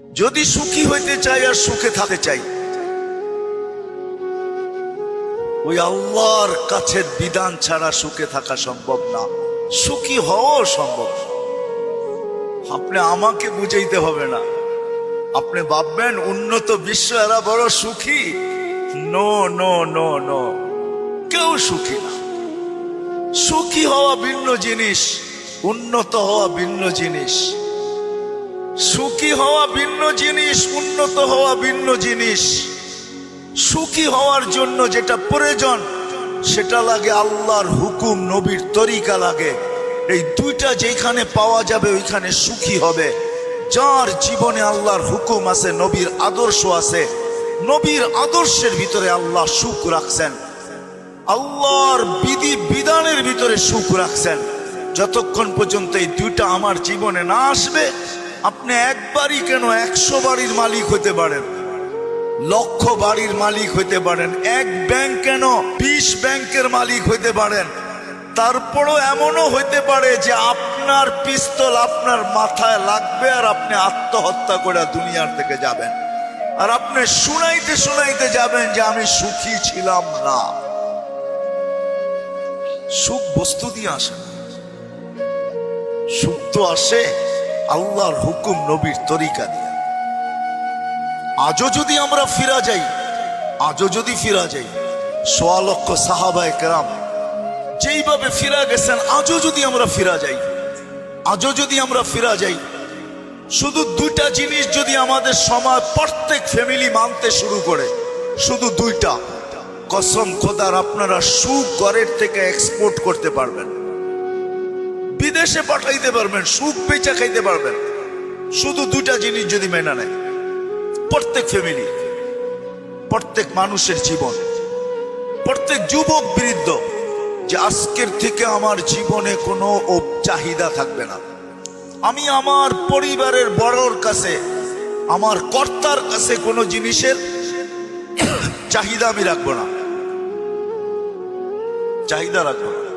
যদি সুখী হইতে চাই আর সুখে থাকতে চাই, ওই আল্লাহর কাছের বিধান ছাড়া সুখে থাকা সম্ভব না। সুখী হওয়াও সম্ভব আপনি আমাকে বুঝাইতে হবে না। আপনি ভাববেন, উন্নত বিশ্ব, এরা বড় সুখী? No no no no. কেউ সুখী না। সুখী হওয়া ভিন্ন জিনিস, উন্নত হওয়া ভিন্ন জিনিস। সুখী হওয়া ভিন্ন জিনিস, উন্নত হওয়া ভিন্ন জিনিস। সুখী হওয়ার জন্য যেটা প্রয়োজন, সেটা লাগে আল্লাহর হুকুম, নবীর তরিকা লাগে। এই দুইটা যেখানে পাওয়া যাবে, ওইখানে সুখী হবে। যার জীবনে আল্লাহর হুকুম আছে, নবীর আদর্শ আছে, নবীর আদর্শের ভিতরে আল্লাহ সুখ রাখছেন। আল্লাহর বিধি বিধানের ভিতরে সুখ রাখছেন। যতক্ষণ পর্যন্ত এই দুইটা আমার জীবনে না আসবে আপনি একবারই কেন একশো বাড়ির মালিক হতে পারেন? লক্ষ বাড়ির মালিক হইতে পারেন। এক ব্যাংক কেন বিশ ব্যাংকের মালিক হইতে পারেন? তারপরও এমনও হইতে পারে যে আপনার পিস্তল আপনার মাথায় লাগবে আর আপনি আত্মহত্যা করে দুনিয়ার থেকে যাবেন। আর আপনি শুনাইতে শুনাইতে যাবেন যে আমি সুখী ছিলাম না। সুখ বস্তু দিয়ে আসে সুখ তো আসে। আল্লাহর হুকুম নবীর তরিকা দিয়ে। আজও যদি আমরা ফিরা যাই, আজও যদি ফিরা যাই, সোয়া লক্ষ সাহাবায় কেরাম যেইভাবে ফিরা গেছেন, আজও যদি আমরা ফিরা যাই, আজও যদি আমরা ফিরা যাই, শুধু দুইটা জিনিস যদি আমাদের সমাজ প্রত্যেক ফ্যামিলি মানতে শুরু করে, শুধু দুইটা। কসম খোদার, আপনারা সুখ থেকে এক্সপোর্ট করতে পারবেন। বিদেশে পাঠাইতে পারবেন, সুখ বেচা খাইতে পারবেন। শুধু দুইটা জিনিস যদি মেনে নেয়। প্রত্যেক ফ্যামিলি প্রত্যেক মানুষের জীবন, প্রত্যেক যুবক বৃদ্ধ, যে আজকের থেকে আমার জীবনে কোনো চাহিদা থাকবে না। আমি আমার পরিবারের বড়র কাছে, আমার কর্তার কাছে কোনো জিনিসের চাহিদা আমি রাখব না। চাহিদা রাখব না।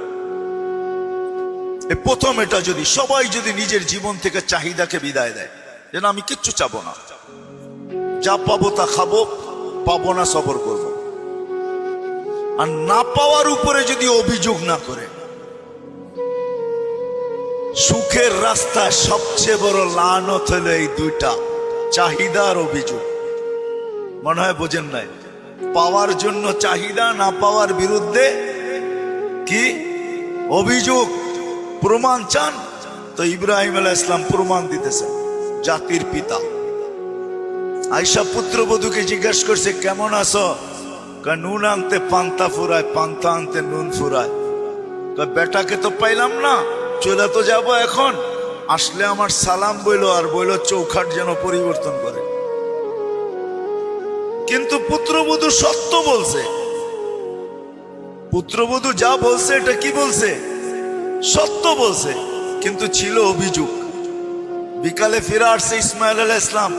প্রথম এটা যদি সবাই যদি নিজের জীবন থেকে চাহিদাকে বিদায় দেয়, যেন আমি কিচ্ছু চাবো না। যা পাবো তা খাব, পাবো না সবর করব। আর না পাওয়ার উপরে যদি অভিযোগ না করে, সুখের রাস্তা সবচেয়ে বড় লানত হলো এই দুইটা চাহিদার অভিযোগ। মনে হয় বোঝেন নাই? পাওয়ার জন্য চাহিদা, না পাওয়ার বিরুদ্ধে কি? অভিযোগ। প্রমাণ চান? তো ইব্রাহিম আলাহ ইসলাম প্রমাণ দিতেছেন জাতির পিতা। আইসা পুত্রবধূকে জিজ্ঞেস করছে, কেমন আছো? নুন আনতে পান্তা ফুরায়, পান্তা আনতে নুন ফুরায়। বেটাকে তো পাইলাম না, চলে তো যাব এখন। আসলে আমার সালাম বইলো আর বইলো চৌখাট যেন পরিবর্তন করে। কিন্তু পুত্রবধূ সত্য বলছে। পুত্রবধূ যা বলছে, এটা কি বলছে? সত্য বলছে, কিন্তু ছিল অভিযোগ। বিকালে ফিরে আসছে ইসমাইল আল ইসলাম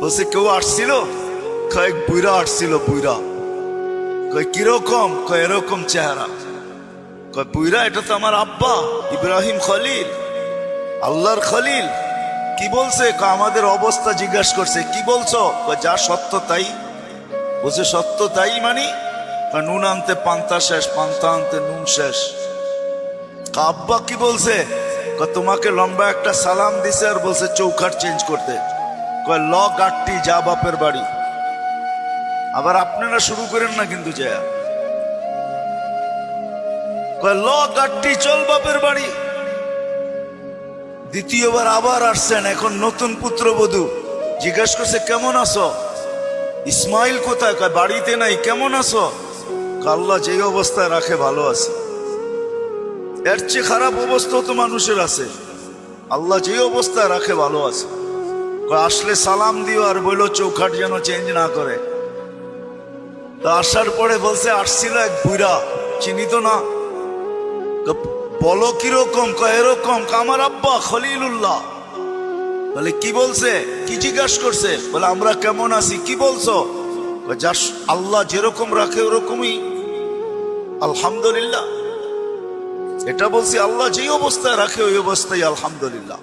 বলছে, কেউ আসছিল? কয়েক বুইরা আসছিল, বুইরা। কয়, কীরকম? কয়, এরকম চেহারা। কয়, বুইরা, এটা তো আমার আব্বা, ইব্রাহিম খলিল। আল্লাহর খলিল? কি বলছে? আমাদের অবস্থা জিজ্ঞাসা করছে। কি বলছো? যা সত্য তাই। বলছে, সত্য তাই মানি? নুন আনতে পান্তা শেষ, পান্তা আনতে নুন শেষ। আব্বা কি বলছে? তোমাকে লম্বা একটা সালাম দিছে আর বলছে চৌখাট চেঞ্জ করতে। কয় ল গাটটি যা বাপের বাড়ি। আবার আপনারা শুরু করেন না কিন্তু জয়া কয় ল গাটটি চল বাপের বাড়ি। দ্বিতীয়বার আবার আসছেন এখন নতুন পুত্রবধূ। জিজ্ঞেস করছে, কেমন আছো? ইসমাইল কোথায়? কয়, বাড়িতে নাই, কেমন আছো? আল্লাহ যে অবস্থায় রাখে, ভালো আছে। এর চেয়ে খারাপ অবস্থা তো মানুষের আছে। আল্লাহ যে অবস্থায় রাখে ভালো আছে। আসলে সালাম দিও আর বলল চৌখাট যেন চেঞ্জ না করে। তো আসার পরে বলছে আসছিল এক বুইরা চিনি তো না। বলো কীরকম? এরকম কয়, আমার আব্বা খলিলুল্লাহ। বলে কি বলছে? কি জিজ্ঞাসা করছে? বলে আমরা কেমন আছি? কি বলছো? যা আল্লাহ যেরকম রাখে ওরকমই। আলহামদুলিল্লাহ। এটা বলছি আল্লাহ যেই অবস্থায় রাখে, ওই অবস্থায় আলহামদুলিল্লাহ।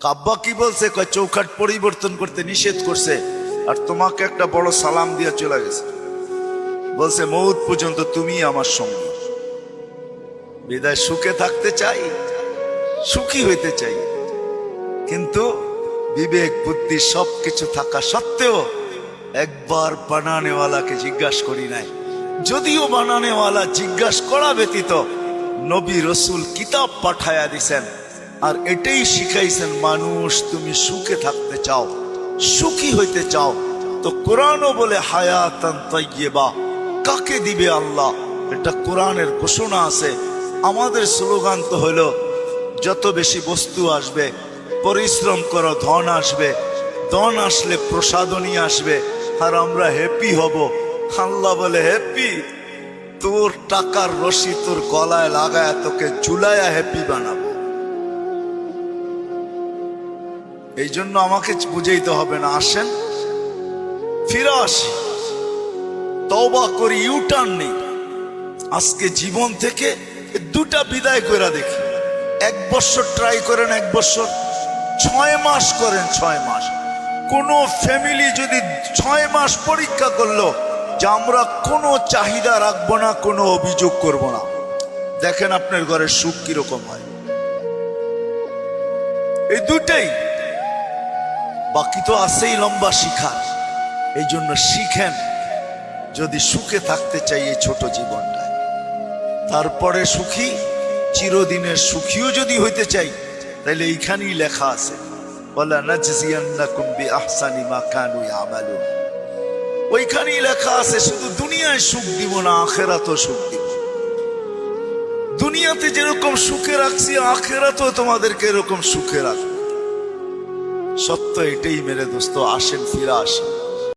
কাব্বা কি বলছে? কয়, চৌখাট পরিবর্তন করতে নিষেধ করছে, আর তোমাকে একটা বড় সালাম দিয়ে চলে গেছে। বলছে, মৌত পর্যন্ত তুমি আমার সঙ্গে। বিদায় সুখে থাকতে চাই, সুখী হইতে চাই। কিন্তু বিবেক, বুদ্ধি সবকিছু থাকা সত্ত্বেও একবার বানানেওয়ালাকে জিজ্ঞাসা করি নাই। যদিও বানানেওয়ালা জিজ্ঞাসা করা ব্যতীত নবী রসুল কিতাব পাঠায়া দিছেন। আর এটাই শিখাইছেন, মানুষ, তুমি সুখে থাকতে চাও, সুখী হইতে চাও। তো কোরআনও বলে, হায়াতান তৈবা কাকে দিবে আল্লাহ? এটা কোরআনের ঘোষণা আছে। আমাদের স্লোগান তো হলো, যত বেশি বস্তু আসবে, পরিশ্রম করো, ধন আসবে। ধন আসলে প্রসাদনী আসবে। আর আমরা হ্যাপি হব। আল্লাহ বলে হ্যাপি তোর টাকার রশি তোর গলায় লাগায় তোকে ঝুলায়া হ্যাপি বানাবো। এই জন্য আমাকে বুঝাইতে হবে না, আসেন। ফিরে আসি। তওবা করি ইউটার্ন নেই। আজকে জীবন থেকে দুটা বিদায় করে দেখি। এক বছর ট্রাই করেন, এক বছর। ছয় মাস করেন, ছয় মাস। কোন ফ্যামিলি যদি ছয় মাস পরীক্ষা করল যে আমরা কোনো চাহিদা রাখব না, কোনো অভিযোগ করব না। দেখেন আপনার ঘরের সুখ কীরকম হয়। এই দুটাই বাকি তো আছেই লম্বা শিখার। এই জন্য শিখেন, যদি সুখে থাকতে চাই এই ছোট জীবনটায়। তারপরে সুখী, চিরদিনের সুখীও যদি হইতে চাই তাহলে এইখানেই লেখা আছে বলা নাজিয়ান্নাকুম বিআহসানি মা কানু ইয়ামালুন। ওইখানেই লেখা আছে, শুধু দুনিয়ায় সুখ দিব না, আখেরাতও সুখ দিব। দুনিয়াতে যেরকম সুখে রাখছি, আখেরাতও তোমাদেরকে এরকম সুখে রাখব। সত্য এটাই মেরে দোস্ত, আসেন, ফিরে আসেন।